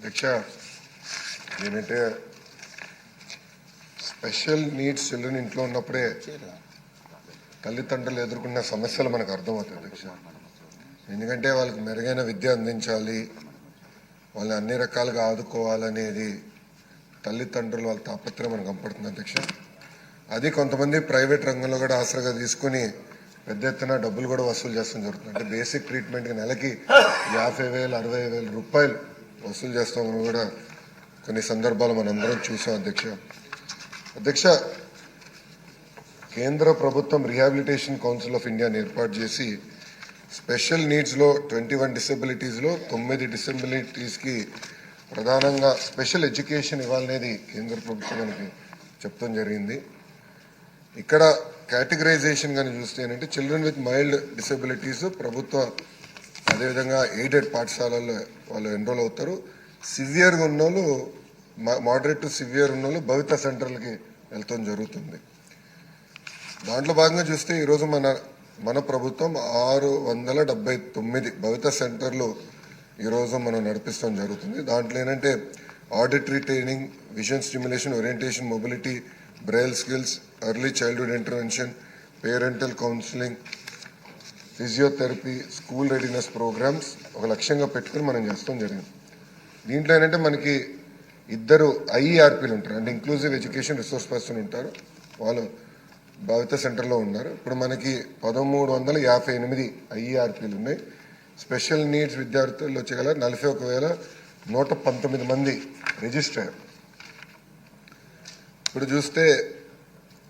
అధ్యక్ష ఏంటంటే special needs children ఇంట్లో ఉన్నప్పుడే తల్లిదండ్రులు ఎదుర్కొన్న సమస్యలు మనకు అర్థమవుతాయి అధ్యక్ష ఎందుకంటే వాళ్ళకి మెరుగైన విద్య అందించాలి. వాళ్ళని అన్ని రకాలుగా ఆదుకోవాలనేది తల్లిదండ్రులు వాళ్ళ తాపత్రయం మనకు కనపడుతుంది అధ్యక్ష అది కొంతమంది ప్రైవేట్ రంగంలో కూడా ఆసరాగా తీసుకుని పెద్ద ఎత్తున డబ్బులు కూడా వసూలు చేస్తాం జరుగుతుంది. అంటే బేసిక్ ట్రీట్మెంట్కి నెలకి యాభై వేలు అరవై వేల రూపాయలు వసూలు చేస్తామని కూడా కొన్ని సందర్భాలు మనందరం చూసాం అధ్యక్ష. అధ్యక్ష కేంద్ర ప్రభుత్వం రిహాబిలిటేషన్ కౌన్సిల్ ఆఫ్ ఇండియాని ఏర్పాటు చేసి స్పెషల్ నీడ్స్లో ట్వంటీ వన్ డిసెబిలిటీస్లో తొమ్మిది డిసెబిలిటీస్కి ప్రధానంగా స్పెషల్ ఎడ్యుకేషన్ ఇవ్వాలనేది కేంద్ర ప్రభుత్వం మనకి చెప్తాం జరిగింది. ఇక్కడ కేటగరైజేషన్ కానీ చూస్తే ఏంటంటే చిల్డ్రన్ విత్ మైల్డ్ డిసెబిలిటీస్ ప్రభుత్వ అదేవిధంగా ఎయిడెడ్ పాఠశాలల్లో వాళ్ళు ఎన్రోల్ అవుతారు. సివియర్గా ఉన్న వాళ్ళు మోడరేట్ టు సివియర్ ఉన్న వాళ్ళు భవిత సెంటర్లకి వెళ్తాం జరుగుతుంది. దాంట్లో భాగంగా చూస్తే ఈరోజు మన మన ప్రభుత్వం ఆరు వందల డెబ్బై తొమ్మిది భవిత సెంటర్లు ఈరోజు మనం నడిపిస్తాం జరుగుతుంది. దాంట్లో ఏంటంటే auditory training vision stimulation orientation mobility braille skills early childhood intervention parental counselling physiotherapy school readiness programmes ఒక లక్ష్యంగా పెట్టుకుని మనం చేస్తాం జరిగింది. దీంట్లో ఏంటంటే మనకి ఇద్దరు ఐఈఆర్పీలు ఉంటారు. అంటే ఇంక్లూజివ్ ఎడ్యుకేషన్ రిసోర్స్ పర్సన్ ఉంటారు. వాళ్ళు భవిత సెంటర్లో ఉన్నారు. ఇప్పుడు మనకి పదమూడు వందల యాభై ఎనిమిది ఐఈఆర్పీలు ఉన్నాయి. స్పెషల్ నీడ్స్ విద్యార్థులు వచ్చేగల నలభై ఒక వేల నూట పంతొమ్మిది మంది రిజిస్టర్ అయ్యారు. ఇప్పుడు చూస్తే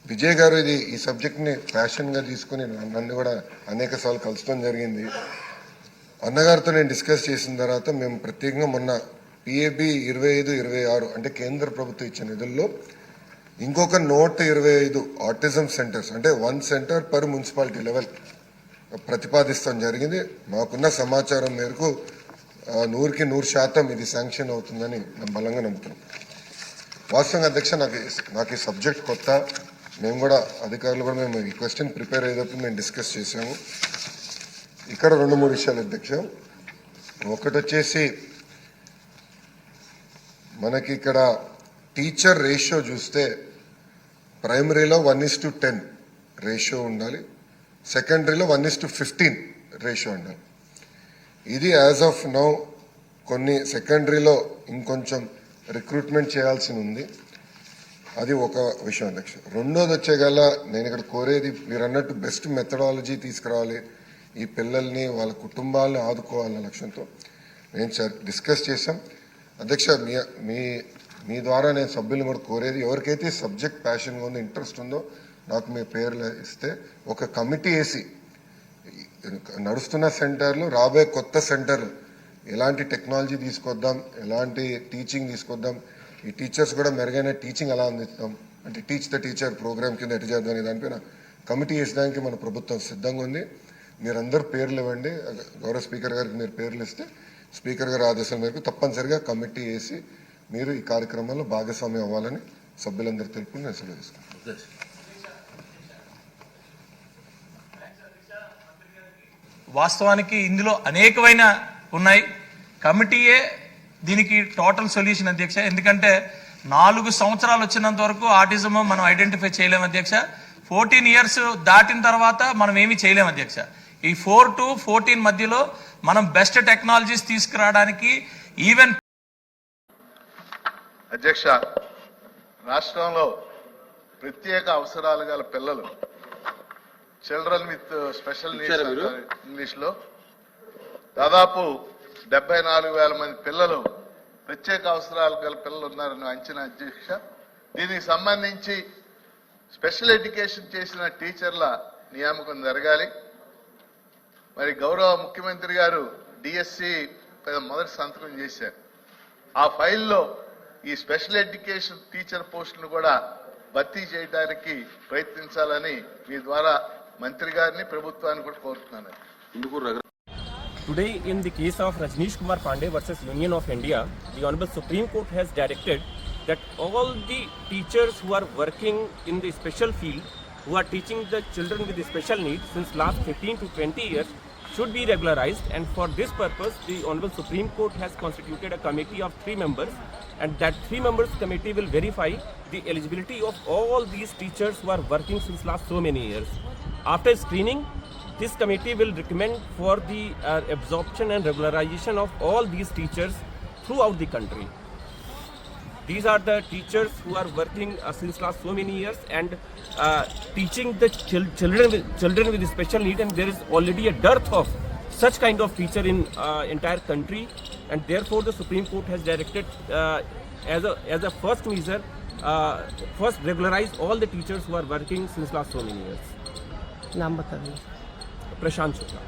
విజయ్ గారు ఇది ఈ సబ్జెక్ట్ని ప్యాషన్గా తీసుకుని నన్ను కూడా అనేక సార్లు కలుసుకోవడం జరిగింది. అన్నగారితో నేను డిస్కస్ చేసిన తర్వాత మేము ప్రత్యేకంగా మొన్న పిఏబి ఇరవై ఐదు ఇరవై ఆరు అంటే కేంద్ర ప్రభుత్వం ఇచ్చిన నిధుల్లో ఇంకొక నూట ఇరవై ఐదు ఆటిజం సెంటర్స్ అంటే one centre per municipality level ప్రతిపాదిస్తాం జరిగింది. మాకున్న సమాచారం మేరకు నూరుకి నూరు శాతం ఇది శాంక్షన్ అవుతుందని మేము బలంగా నమ్ముతున్నాం వాస్తవంగా అధ్యక్ష నాకు నాకు ఈ సబ్జెక్ట్ కొత్త. మేము కూడా అధికారులు కూడా మేము ఈ క్వశ్చన్ ప్రిపేర్ అయ్యేటప్పుడు మేము డిస్కస్ చేసాము ఇక్కడ రెండు మూడు విషయాలు అధ్యక్ష. ఒకటి వచ్చేసి మనకి ఇక్కడ టీచర్ రేషియో చూస్తే ప్రైమరీలో one is to ten ratio ఉండాలి. సెకండరీలో one is to fifteen ratio ఉండాలి. ఇది యాజ్ ఆఫ్ నౌ కొన్ని సెకండరీలో ఇంకొంచెం రిక్రూట్మెంట్ చేయాల్సి ఉంది. అది ఒక విషయం అధ్యక్ష. రెండోది వచ్చేగల నేను ఇక్కడ కోరేది మీరు అన్నట్టు బెస్ట్ మెథడాలజీ తీసుకురావాలి. ఈ పిల్లల్ని వాళ్ళ కుటుంబాలను ఆదుకోవాలన్న లక్ష్యంతో నేను డిస్కస్ చేశాం. అధ్యక్ష మీ మీ మీ ద్వారా నేను సభ్యులను కూడా కోరేది ఎవరికైతే సబ్జెక్ట్ ప్యాషన్గా ఉందో ఇంట్రెస్ట్ ఉందో నాకు మీ పేర్లు ఇస్తే ఒక కమిటీ వేసి నడుస్తున్న సెంటర్లు రాబోయే కొత్త సెంటర్ ఎలాంటి టెక్నాలజీ తీసుకొద్దాం ఎలాంటి టీచింగ్ తీసుకొద్దాం ఈ టీచర్స్ కూడా మెరుగైన టీచింగ్ ఎలా అందిస్తాం? అంటే టీచ్ ద టీచర్ ప్రోగ్రామ్ కింద ఎటు చేద్దాం అనే దానిపైన కమిటీ వేసడానికి మన ప్రభుత్వం సిద్ధంగా ఉంది. మీరందరూ పేర్లు ఇవ్వండి. గౌరవ స్పీకర్ గారికి మీరు పేర్లు ఇస్తే స్పీకర్ గారి ఆదేశం మేరకు తప్పనిసరిగా కమిటీ వేసి మీరు ఈ కార్యక్రమంలో భాగస్వామ్యం అవ్వాలని సభ్యులందరూ తెలుపుకుని నేను సెలవు తీసుకుంటాను వాస్తవానికి ఇందులో అనేకమైన ఉన్నాయి. కమిటీయే దీనికి టోటల్ సొల్యూషన్ అధ్యక్ష. ఎందుకంటే నాలుగు సంవత్సరాలు వచ్చినంత వరకు ఆటిజం మనం ఐడెంటిఫై చేయలేము అధ్యక్ష. ఫోర్టీన్ ఇయర్స్ దాటిన తర్వాత మనం ఏమీ చేయలేము అధ్యక్ష. ఈ ఫోర్ టు ఫోర్టీన్ మధ్యలో మనం బెస్ట్ టెక్నాలజీస్ తీసుకురావడానికి ఈవెన్ అధ్యక్ష రాష్ట్రంలో ప్రత్యేక అవసరాలు గల పిల్లలు చిల్డ్రన్ విత్ స్పెషల్ నీడ్స్ ఇంగ్లీష్లో దాదాపు డెబ్బై నాలుగు వేల మంది పిల్లలు ప్రత్యేక అవసరాలు గల పిల్లలు ఉన్నారని అంచనా అధ్యక్ష. దీనికి సంబంధించి స్పెషల్ ఎడ్యుకేషన్ చేసిన టీచర్ల నియామకం జరగాలి. మరి గౌరవ ముఖ్యమంత్రి గారు డిఎస్సి మొదటి సంతకం చేశారు. ఆ ఫైల్లో ఈ స్పెషల్ ఎడ్యుకేషన్ టీచర్ పోస్టును కూడా భర్తీ చేయడానికి ప్రయత్నించాలని మీ ద్వారా మంత్రి గారిని ప్రభుత్వాన్ని కూడా కోరుతున్నాను. Today, in the case of Rajneesh Kumar Pandey versus Union of India, the Honorable Supreme Court has directed that all the teachers who are working in the special field, who are teaching the children with special needs since last 15 to 20 years, should be regularized. And for this purpose the honorable supreme court has constituted a committee of three members. And that three members committee will verify the eligibility of all these teachers who are working since last so many years. After screening this committee will recommend for the uh, absorption and regularization of all these teachers throughout the country these are the teachers who are working uh, since last so many years and uh, teaching the chil- children with, children with special need and there is already a dearth of such kind of teacher in uh, entire country and therefore the supreme court has directed uh, as a as a first measure uh, first regularize all the teachers who are working since last so many years नाम बता दीजिए prashant shukla